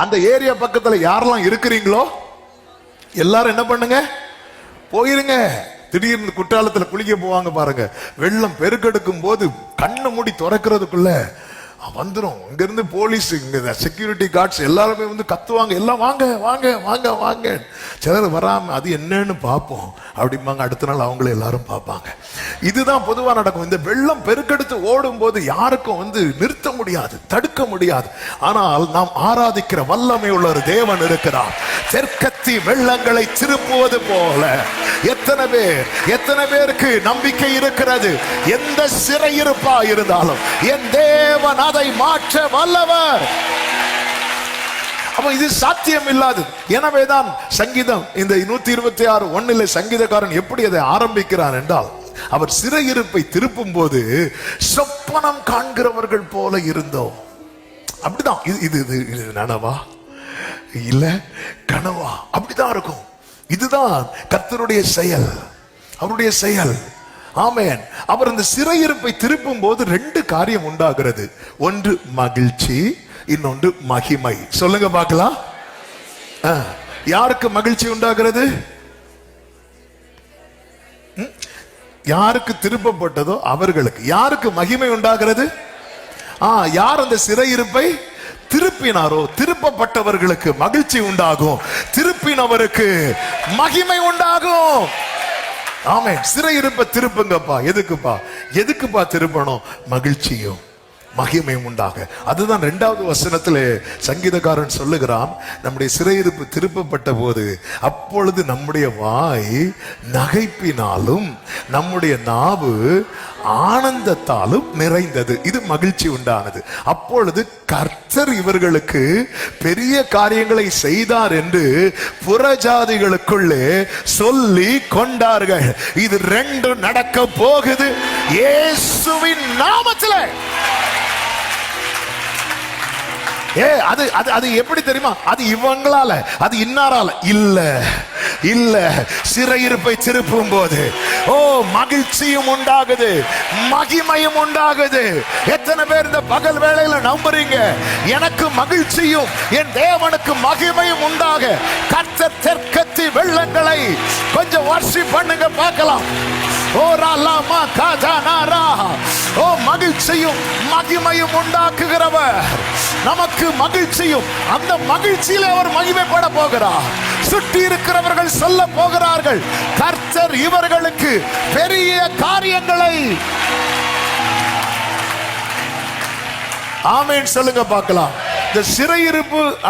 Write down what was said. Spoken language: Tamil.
அந்த ஏரியா பக்கத்துல யாரெல்லாம் இருக்கிறீங்களோ எல்லாரும் என்ன பண்ணுங்க? போயிருங்க. திடீர்னு குற்றாலத்துல குளிக்க போவாங்க பாருங்க. வெள்ளம் பெருக்கெடுக்கும் போது கண்ணு மூடி துறக்கிறதுக்குள்ள வந்துடும் இங்கேருந்து போலீஸ் இங்கே செக்யூரிட்டி கார்ட்ஸ் எல்லாருமே வந்து கத்துவாங்க. எல்லாம் வாங்க வாங்க வாங்க வாங்க. சிலர் வராம அது என்னன்னு பார்ப்போம். அப்படிம்பாங்க. அடுத்த நாள் அவங்கள எல்லாரும் பார்ப்பாங்க. இதுதான் பொதுவாக நடக்கும். இந்த வெள்ளம் பெருக்கெடுத்து ஓடும் போது யாருக்கும் வந்து நிறுத்த முடியாது தடுக்க முடியாது. ஆனால் நாம் ஆராதிக்கிற வல்லமை உள்ள ஒரு தேவன் இருக்கிறார். தெற்கத்தி வெள்ளங்களை திருப்புவது போல எத்தனை பேர் எத்தனை பேருக்கு நம்பிக்கை இருக்கிறது? எந்த சிறையிருப்பா இருந்தாலும். என் தேவன் அதை மாற்ற வல்லவர். அப்போ இது சாத்தியம் இல்லாது. எனவேதான் சங்கீதம் இந்த நூத்தி இருபத்தி ஆறு ஒண்ணுல சங்கீதக்காரன் எப்படி அதை ஆரம்பிக்கிறார் என்றால் அவர் சிறையிருப்பை திருப்பும் போது சொப்பனம் காண்கிறவர்கள் போல இருந்தோம். அப்படிதான். இது இது இது இது நனவா? இல்ல கனவா? அப்படிதான் இருக்கும். இதுதான் கர்த்தருடைய செயல். அவருடைய செயல். ஆமேன். அவர் அந்த சிறையிருப்பை திருப்பும் போது ரெண்டு காரியம் உண்டாகிறது. ஒன்று மகிழ்ச்சி இன்னொன்று மகிமை. சொல்லுங்க பார்க்கலாம். ஆ, யாருக்கு மகிழ்ச்சி உண்டாகிறது? ம்? யாருக்கு திருப்பப்பட்டதோ அவர்களுக்கு. யாருக்கு மகிமை உண்டாகிறது? ஆ யார் அந்த சிறையிருப்பை திருப்பினாரோ? திருப்பப்பட்டவர்களுக்கு மகிழ்ச்சி உண்டாகும். திருப்பினவருக்கு மகிமை உண்டாகும். ஆமே சிறையிருப்ப திருப்புங்கப்பா. எதுக்குப்பா? எதுக்குப்பா திருப்பணும்? மகிழ்ச்சியும். மகிமையும் உண்டாக. அதுதான் இரண்டாவது வசனத்திலே சங்கீதக்காரன் சொல்லுகிறான் நம்முடைய சிறையிருப்பு திருப்பப்பட்ட போது அப்பொழுது நம்முடைய வாய் நகைப்பினாலும் நம்முடைய நாவு ஆனந்தத்தாலும் நிறைந்தது. இது மகிழ்ச்சி உண்டானது. அப்பொழுது கர்த்தர் இவர்களுக்கு பெரிய காரியங்களை செய்தார் என்று புறஜாதிகளுக்குள்ளே சொல்லி கொண்டார்கள். இது ரெண்டும் நடக்க போகுது. இயேசுவின் நாமத்தில். ஏ அது அது அது எப்படி தெரியுமா? அது இவங்களால அது இன்னாரால. இல்ல இல்ல. சிறையிருப்பை திருப்பும் போது ஓ மகிழ்ச்சியும் உண்டாகுது மகிமையும் உண்டாகுது. எத்தனை பேர் இந்த பகல் வேளையில நம்புறீங்க? எனக்கு மகிழ்ச்சியும் என் தேவனுக்கு மகிமையும் உண்டாக. கர்த்தர் தெற்கத்தி வெள்ளங்களை கொஞ்சம் வர்ஷி பண்ணுங்க பார்க்கலாம். ஓ ராலாமா காஜானாரா ஓ மகிழ்ச்சியும் மகிமையும் உண்டாக்குகிறவர். நமக்கு மகிழ்ச்சியும் அந்த மகிழ்ச்சியில் அவர் மகிமைப்பட போகிறார். சுற்றி இருக்கிறவர்கள் சொல்ல போகிறார்கள். கர்த்தர் இவர்களுக்கு பெரிய காரியங்களை. ஆமேன் சொல்லுங்க பார்க்கலாம். இந்த சிறையிருப்பு